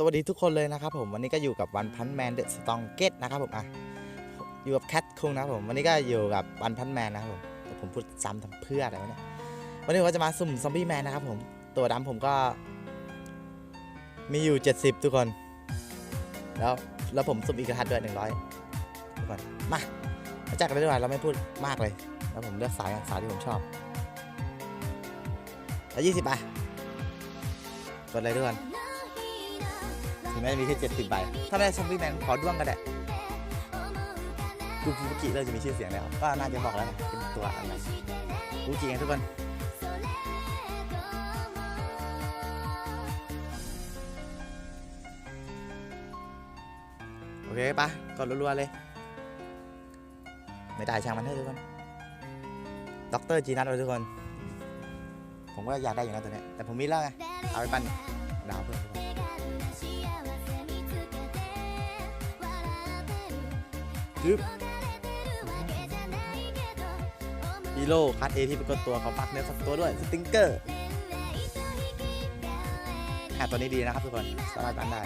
สวัสดีทุกคนเลยนะครับผมวันนี้ก็อยู่กับวันพันแมนเดอะสตองเกตนะครับผมอะอยู่กับแคทคุงนะครับผมวันนี้ก็อยู่กับวันพันแมนนะครับผมแต่ผมพูดซ้ำทำเพื่ออะไรวะเนี่ยวันนี้ผมก็จะมาสุ่มซอมบี้แมนนะครับผมตัวดำผมก็ มีอยู่ 70 ทุกคน แล้วแล้วผมสุ่มอีกระทัดด้วย100 ทุกคนมามาจัดกันเลยดีกว่าเราไม่พูดมากเลย แล้วผมเลือกสายกันสายที่ผมชอบแล้ว20ไปกดเลยทุกคน ถึงแม้จะมีแค่เจ็ดสิบใบถ้าไม่ได้ซอมบี้แมนขอด้วงก็ได้กูฟูกิเริ่มจะมีชื่อเสียงแล้ว ก็น่าจะบอกแล้วนะเป็นตัวอะไรฟูกิไงทุกคนโอเคปะกดรัวๆเลย ไม่ได้ช่างมันเถอะทุกคนด็อกเตอร์จีนัทเลยทุกคน ผมก็อยากได้อยู่นะตัวนี้แต่ผมมีแล้วไง เอาไปปั้นดาวเพิ่มึบฮีโร่คัดเอที่เปรากฏตัวเขาปักเนื้อสักตัวด้วย สติงเกอร์แอบตัวนี้ดีนะครับทุกคน สามารถปั้นได้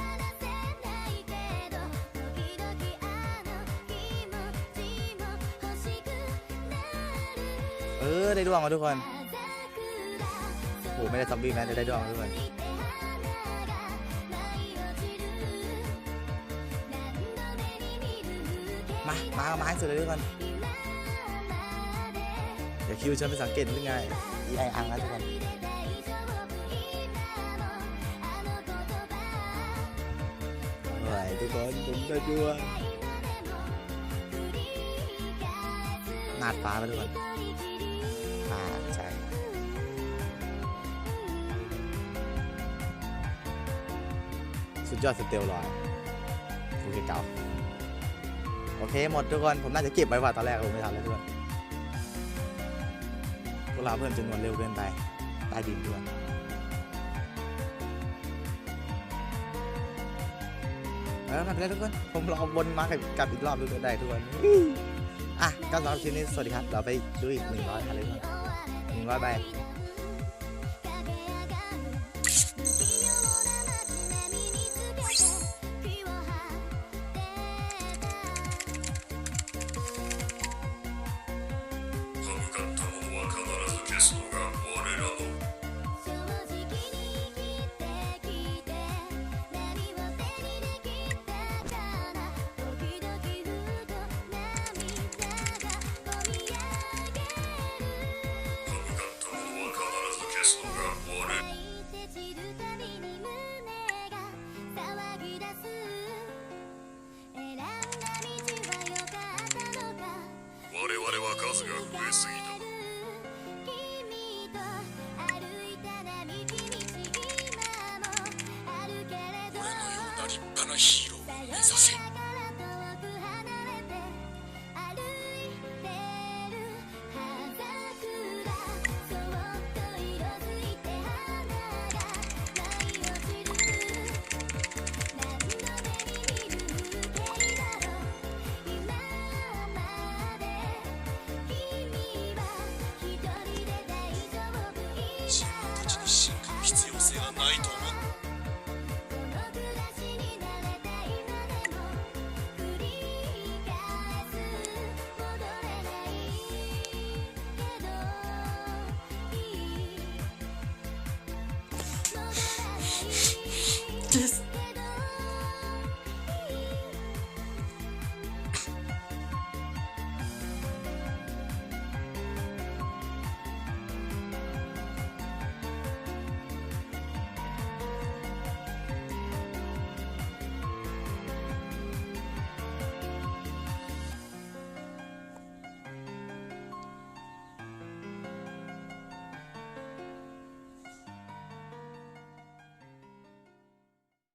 เออได้ดวงมาทุกคน โอ้ไม่ได้ซอมบี้แมนแต่ได้ดวงมาทุกคน มา มาเอามาให้สุดเลยทุกคนเดี๋ยวคิวเชิญไปสังเกตเรื่องไงอีไออังนะทุกคนเฮ้ยทุกคนผมได้ด้วยนาดฟ้าไปทุกคนอ่าใช่สุดยอดสเตลลอยโอเคเก่า โอเคหมดทุกคนผมน่าจะเก็บไว้ว่าตอนแรกผมไม่ทันแล้วทุกคนพวกเราเพิ่มจำนวนเร็วเกินไปใต้ดินด้วยแล้วไม่เป็นไรทุกคน ผมรอบนมากับกลับอีกรอบดูได้ทุกคน อะก็สำหรับคลิปนี้ สวัสดีครับ เราไปดูอีกหนึ่งร้อยอะไรทุกคนหนึ่งร้อยใบ が増えすぎたものような立派なヒーローを目指せ信じる必要性がないと思う。